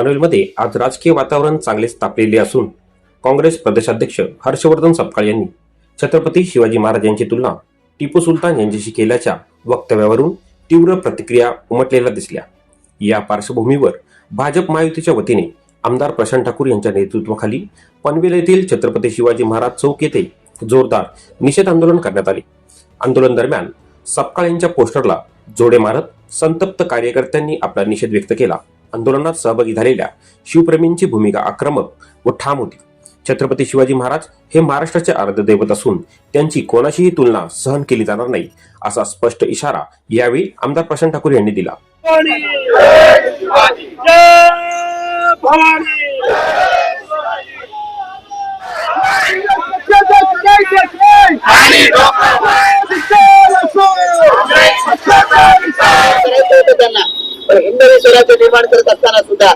पनवेलमध्ये आज राजकीय वातावरण चांगलेच तापलेले असून काँग्रेस प्रदेशाध्यक्ष हर्षवर्धन सपकाळ यांनी छत्रपती शिवाजी महाराज यांची तुलना टिपू सुलतान यांच्याशी केल्याच्या वक्तव्यावरून तीव्र प्रतिक्रिया उमटलेल्या दिसल्या. या पार्श्वभूमीवर भाजप महायुतीच्या वतीने आमदार प्रशांत ठाकूर यांच्या नेतृत्वाखाली पनवेल येथील छत्रपती शिवाजी महाराज चौक येथे जोरदार निषेध आंदोलन करण्यात आले. आंदोलन दरम्यान सपकाळ यांच्या पोस्टरला जोडे मारत संतप्त कार्यकर्त्यांनी आपला निषेध व्यक्त केला. आंदोलनात सहभागी झालेल्या शिवप्रेमींची भूमिका आक्रमक व ठाम होती छत्रपती शिवाजी महाराज हे महाराष्ट्राचे अर्धदैवत असून त्यांची कोणाशीही तुलना सहन केली जाणार नाही असा स्पष्ट इशारा यावेळी आमदार प्रशांत ठाकूर यांनी दिला भवानी जय भवानी करायचं होतं त्यांना पण हिंदवी स्वराज्य निर्माण करत असताना सुद्धा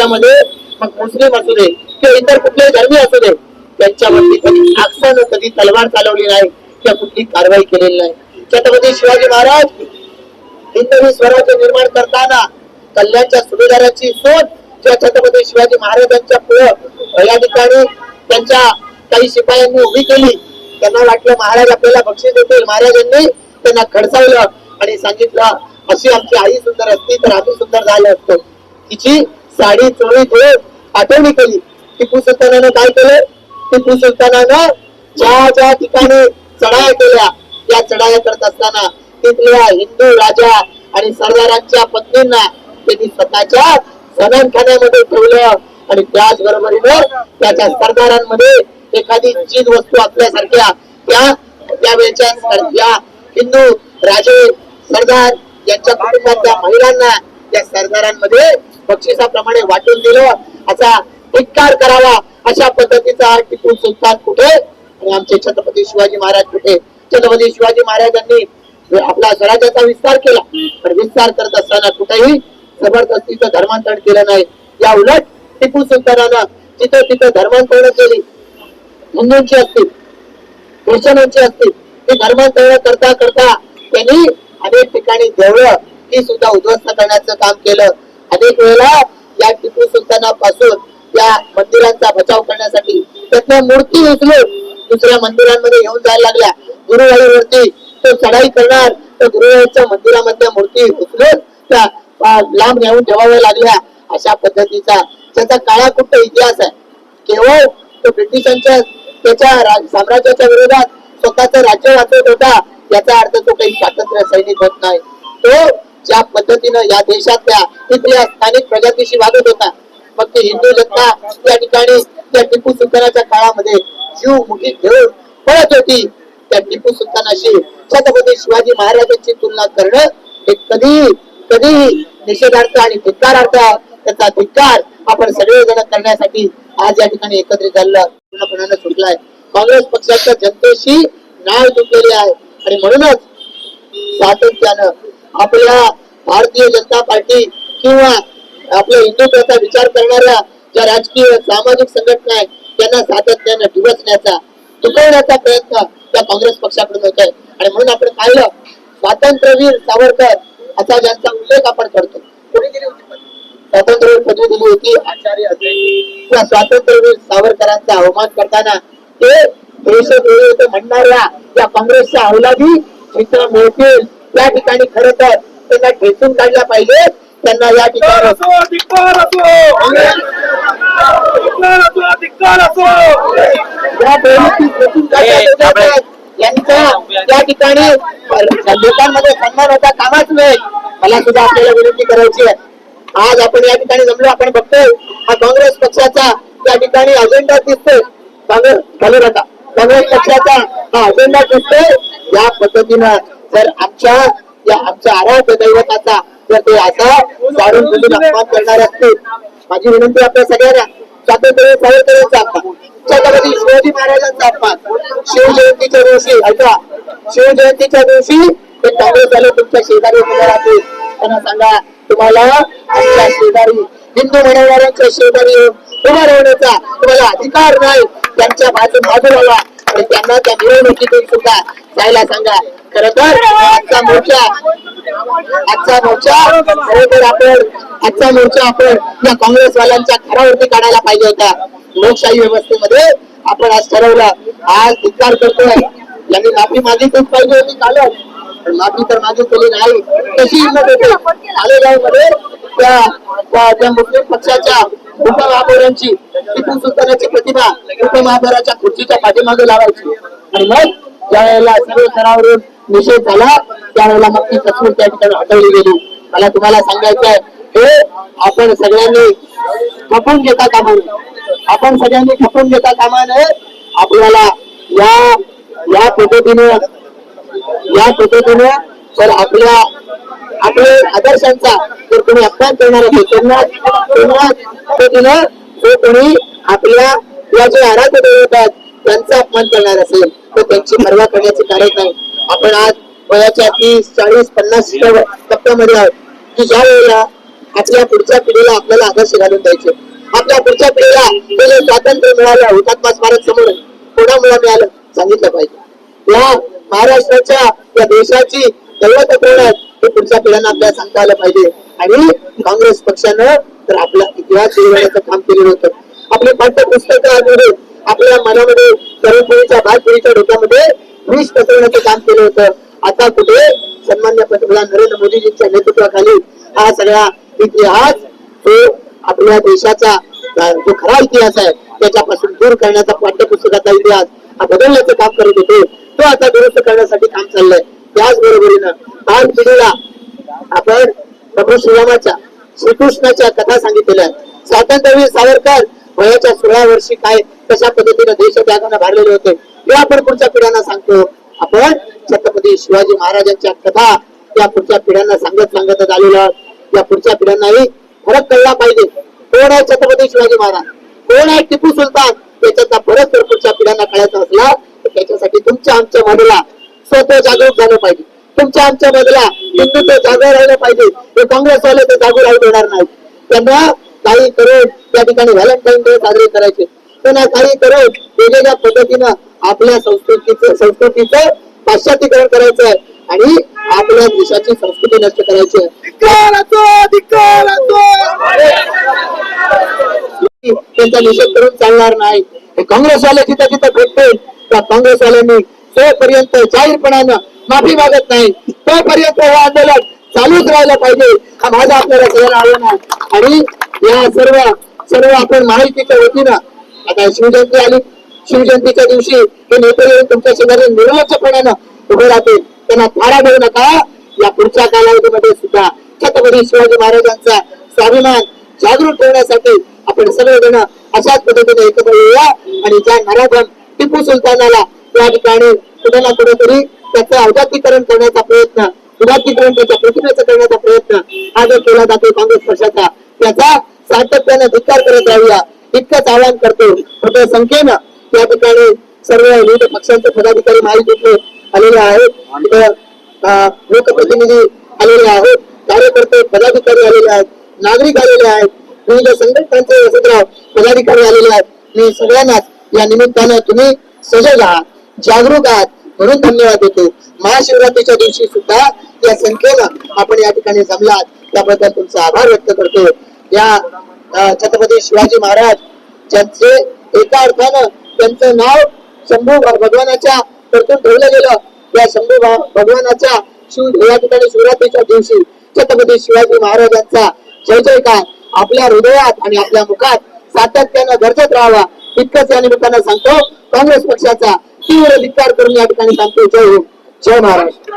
त्याच्यामध्ये मग मुस्लिम असू दे किंवा इतर कुठलेही धर्मी असू दे त्यांच्यावरती कधी आक्षानं कधी तलवार चालवली नाही किंवा कुठली कारवाई केलेली नाही. छत्रपती शिवाजी महाराज हिंदवी स्वराज्य निर्माण करताना कल्याणच्या सुभेदाराची सोड किंवा छत्रपती शिवाजी महाराजांच्या पुढं या ठिकाणी त्यांच्या काही शिपायांनी उभी केली. त्यांना वाटलं महाराज आपल्याला बक्षीस देतील. महाराजांनी त्यांना खडसावलं आणि सांगितलं अशी आमची आई सुंदर असती तर आम्ही सुंदर झालो असतो. तिची साडी चोळी धुवून आठवणी केली. टिपू सुलतानानं काय केलं? टिपू सुलतानानं ज्या ज्या ठिकाणी चढाया केल्या त्या चढाया करत असताना तिथल्या हिंदू राजा आणि सरदारांच्या पत्नींना त्यांनी स्वतःच्या जनानखान्यामध्ये ठेवलं आणि त्याच बरोबरीनं त्याच्या सरदारांमध्ये एखादी चीज वस्तू असल्यासारख्या त्या त्यावेळेच्या हिंदू राजे सरदार यांच्या कुटुंबातल्या महिलांना त्या सरदारांमध्ये बक्षिसाप्रमाणे वाटून दिलं. असा धिक्कार करावा अशा पद्धतीचा टिपू सुलतान कुठे? आणि आमचे छत्रपती शिवाजी महाराज कुठे? छत्रपती शिवाजी महाराजांनी आपला स्वराज्याचा विस्तार केला. पण विस्तार करत असताना कुठेही जबरदस्तीचं धर्मांतरण केलं नाही. या उलट टिपू सुलतानानं जिथं तिथं धर्मांतरण केली हिंदूंची असतील ख्रिश्चनांची असतील ते धर्मांतरण करता करता त्यांनी अनेक ठिकाणी देवळं ही सुद्धा उद्ध्वस्त करण्याचं काम केलं. अनेक वेळेला या टिपू सुलतानापासून या मंदिरांचा बचाव करण्यासाठी त्यातल्या मूर्ती उचलून दुसऱ्या मंदिरांमध्ये घेऊन जायला लागल्या. गुरुवायूवरती तो चढाई करणार तर गुरुवायूच्या मंदिरामधल्या मूर्ती उचलून त्या लांब नेऊन ठेवाव्या लागल्या. अशा पद्धतीचा त्याचा काळा कुठं इतिहास आहे. केवळ तो ब्रिटिशांच्या त्याच्या साम्राज्याच्या विरोधात स्वतःच राज्य वाचवत होता याचा अर्थ तो काही स्वातंत्र्य सैनिक होत नाही. तो ज्या पद्धतीनं या देशातल्या तिथल्या स्थानिक प्रजातीशी वागत होता मग ते हिंदू जनता त्या ठिकाणी त्या टिपू सुलतानाच्या काळामध्ये जीव मुठी घेऊन पळत होती. त्या टिपू सुलतानाशी छत्रपती शिवाजी महाराजांची तुलना करणं हे कधी कधी निषेधार्थ आणि धिक्कारार्थ त्याचा धिक्कार आपण सगळेजण करण्यासाठी आज या ठिकाणी एकत्रित झालं पूर्णपणानं सुटलाय. काँग्रेस पक्षाच्या जनतेशी नाळ जुटलेली आहे. आणि म्हणूनच सातत्यानं आपल्या भारतीय जनता पार्टी किंवा आपल्या हिंदुत्वाचा विचार करणाऱ्या ज्या राजकीय सामाजिक संघटना आहेत त्यांना सातत्यानं डिवचण्याचा चुकवण्याचा प्रयत्न त्या काँग्रेस पक्षाकडून होत आहे आणि म्हणून आपण पाहिलं स्वातंत्र्यवीर सावरकर असा ज्यांचा उल्लेख आपण करतो. कोणी दिली होती स्वातंत्र्यवीर पदवी दिली होती आचार्य अत्रे त्या स्वातंत्र्यवीर सावरकरांचा अवमान करताना ते देशद्रोही होते म्हणणाऱ्या या काँग्रेसच्या अवलादी मित्र मिळतील त्या ठिकाणी खरं तर त्यांना ठेचून काढल्या पाहिजे. त्यांना या ठिकाणी या. यांचा त्या ठिकाणी लोकांमध्ये सन्मान होता कामाच नाही. मला सुद्धा आपल्याला विनंती करायची आहे. आज आपण या ठिकाणी जमलो आपण बघतोय हा काँग्रेस पक्षाचा त्या ठिकाणी अजेंडा दिसतोय. काँग्रेस काँग्रेस पक्षाचा हा अजेंडा दिसतोय. या पद्धतीनं जर आमच्या या आमच्या आराध्य दैवताचा जर ते असा जाणून बुजून अपमान करणार असतील माझी विनंती आपल्या सगळ्यांना स्वातंत्र्य सावरकरांचा अपमान छत्रपती शिवाजी महाराजांचा अपमान शिवजयंतीच्या दिवशी ऐका शिवजयंतीच्या दिवशी ते काँग्रेस वाले तुमच्या शेजारी उभे राहतील. त्यांना सांगा तुम्हाला आमच्या शेजारी हिंदू म्हणणाऱ्यांच्या शेजारी उभा राहण्याचा तुम्हाला अधिकार नाही. त्यांच्या बाजू बाजूला तर त्यांना त्या मिरवणुकीतून सुद्धा जायला सांगा खर तर आजचा मोर्चा आजचा मोर्चा खरं तर आपण आजचा मोर्चा आपण या काँग्रेसवाल्यांच्या घरावरती काढायला पाहिजे होता लोकशाही व्यवस्थेमध्ये आपण आज ठरवलं आज धिक्कार करतोय यांनी माफी मागितलीच पाहिजे होती कालच पण माफी तर मागितली नाही तशी हिंमत होती आलेल्या मध्ये त्या मुस्लिम पक्षाच्या उपमहापौरांची टिपू सुलतानाची प्रतिमा उपमहापौराच्या खुर्चीच्या पाठीमागे लावायची. आणि मग ज्या वेळेला सर्व स्तरावरून निषेध झाला त्यावेळेला मग ती तस्वीर त्या ठिकाणी हटवली गेली. मला तुम्हाला सांगायचंय हे आपण सगळ्यांनी खपून घेता कामा नये. आपण सगळ्यांनी खपून घेता कामा नये. आपल्याला या या पद्धतीने या पद्धतीने तर आपल्या आपले आदर्शांचा जर कोणी अपमान करणार आहे त्यांना त्यांना पद्धतीनं जो कोणी आपल्या या जे आराध्य दैवत आहेत त्यांचा अपमान करणार असेल तर त्यांची पर्वा करण्याची कार्य नाही. आपण आज वयाच्या तीस चाळीस पन्नास टप्प्यामध्ये आहोत की ज्या वेळेला आपल्या पुढच्या पिढीला आपल्याला आदर्श घालून द्यायचे. आपल्या पुढच्या पिढीला हे जे स्वातंत्र्य मिळालं हुतात्मा स्मारक समोर कोणामुळे मिळालं? सांगितलं पाहिजे. या महाराष्ट्राच्या या देशाची दैवत कोण हे पुढच्या पिढ्यांना आपल्याला सांगता आलं पाहिजे. आणि काँग्रेस पक्षानं तर आपला इतिहास लिहिण्याचं काम केलेलं होतं. आपली पाठ्यपुस्तकामध्ये आपल्या मनामध्ये तरुण पिढीच्या भाग पिढीच्या डोक्यामध्ये विष पसरवण्याचं काम केलं होतं. आता कुठे? सन्मान्य पंतप्रधान नरेंद्र मोदीजींच्या नेतृत्वाखाली हा सगळा इतिहास तो आपल्या देशाचा जो खरा इतिहास आहे त्याच्यापासून दूर करण्याचा पाठ्यपुस्तकाचा इतिहास हा बदलण्याचं काम करत होते. तो आता दुरुस्त करण्यासाठी काम चाललंय. त्याच बरोबरीनं आज पिढीला आपण प्रभू श्रीरामाच्या श्रीकृष्णाच्या कथा सांगितलेल्या आहेत. स्वातंत्र्यवीर सावरकर वयाच्या सोळा वर्षी काय कशा पद्धतीने देशत्यागानं भरलेले होते हे आपण पुढच्या पिढ्यांना सांगतो. आपण छत्रपती शिवाजी महाराजांच्या कथा या पुढच्या पिढ्यांना सांगत सांगतच आलेलो आहोत. या पुढच्या पिढ्यांनाही फरक कळला पाहिजे. कोण आहे छत्रपती शिवाजी महाराज? कोण आहे टिपू सुलतान? त्याच्यातला फरक जर पुढच्या पिढ्यांना कळायचा असला तर त्याच्यासाठी तुमच्या आमच्या मधला जागरूक झालं पाहिजे. तुमच्या आमच्या मधला हिंदुत्व जागर राहिलं पाहिजे. हे काँग्रेसवाले ते जागू राहू देणार नाही त्यांना काही करून त्या ठिकाणी व्हॅलेंटाईन डे साजरे करायचे. त्यांना काही करून वेगवेगळ्या पद्धतीनं आपल्या संस्कृतीचं संस्कृतीचं पाश्चात्य करायचं आहे आणि आपल्या देशाची संस्कृती नष्ट करायची त्यांचा निषेध करून चालणार नाही. हे काँग्रेसवाले जिथं जिथं भेटतील त्या काँग्रेसवाल्यांनी तोपर्यंत जाहीरपणानं माफी मागत नाही. तोपर्यंत हे आंदोलन चालूच राहिलं पाहिजे. हा माझा आपल्याला सगळ्यांना आव्हान आणि या सर्व सर्व आपण माहितीच्या वतीनं आता शिवजयंती आली. शिवजयंतीच्या दिवशी हे नेते येऊन तुमच्या शेजारी निर्लक्षपणानं उभे राहतील. त्यांना थारा देऊ नका. या पुढच्या कालावधीमध्ये सुद्धा छत्रपती शिवाजी महाराजांचा स्वाभिमान जागृत ठेवण्यासाठी आपण सगळेजण अशाच पद्धतीने एकत्र येऊया. आणि ज्या नराधम टिपू सुलतानाला त्या ठिकाणी कुठे ना कुठेतरी त्याचं अवजातीकरण करण्याचा प्रयत्न उदात्तीकरण त्याच्या प्रतिमेचा करण्याचा प्रयत्न हा जो केला जातो काँग्रेस पक्षाचा त्याचा सातत्यानं धिक्कार करत राहूया इतकंच आवाहन करतो. मोठ्या संख्येनं या ठिकाणी सर्व विविध पक्षांचे पदाधिकारी महायुतीतले आलेले आहेत. लोकप्रतिनिधी आलेले आहेत कार्यकर्ते पदाधिकारी आलेले आहेत नागरिक आलेले आहेत विविध संघटनांचे वसंतराव पदाधिकारी आलेले आहेत. मी सगळ्यांनाच या निमित्तानं तुम्ही सजग आहात. जागरूक आहात. म्हणून धन्यवाद देतो. महाशिवरात्रीच्या दिवशी सुद्धा या संख्येनं आपण या ठिकाणी जमलात. त्याबद्दल तुमचा आभार व्यक्त करतो. या छत्रपती शिवाजी महाराज ज्यांचे एका अर्थानं त्यांचं नाव शंभू भगवानाच्या परतून ठेवलं गेलं. या शंभू भगवानाच्या शिव या ठिकाणी शिवरात्रीच्या दिवशी छत्रपती शिवाजी महाराजांचा जय जयकार. आपल्या हृदयात आणि आपल्या मुखात सातत्यानं गरजत राहावा. इतकंच या निमित्तानं सांगतो काँग्रेस पक्षाचा तीव्र धिक्कार करून या ठिकाणी सांगतो जय हो जय महाराष्ट्र.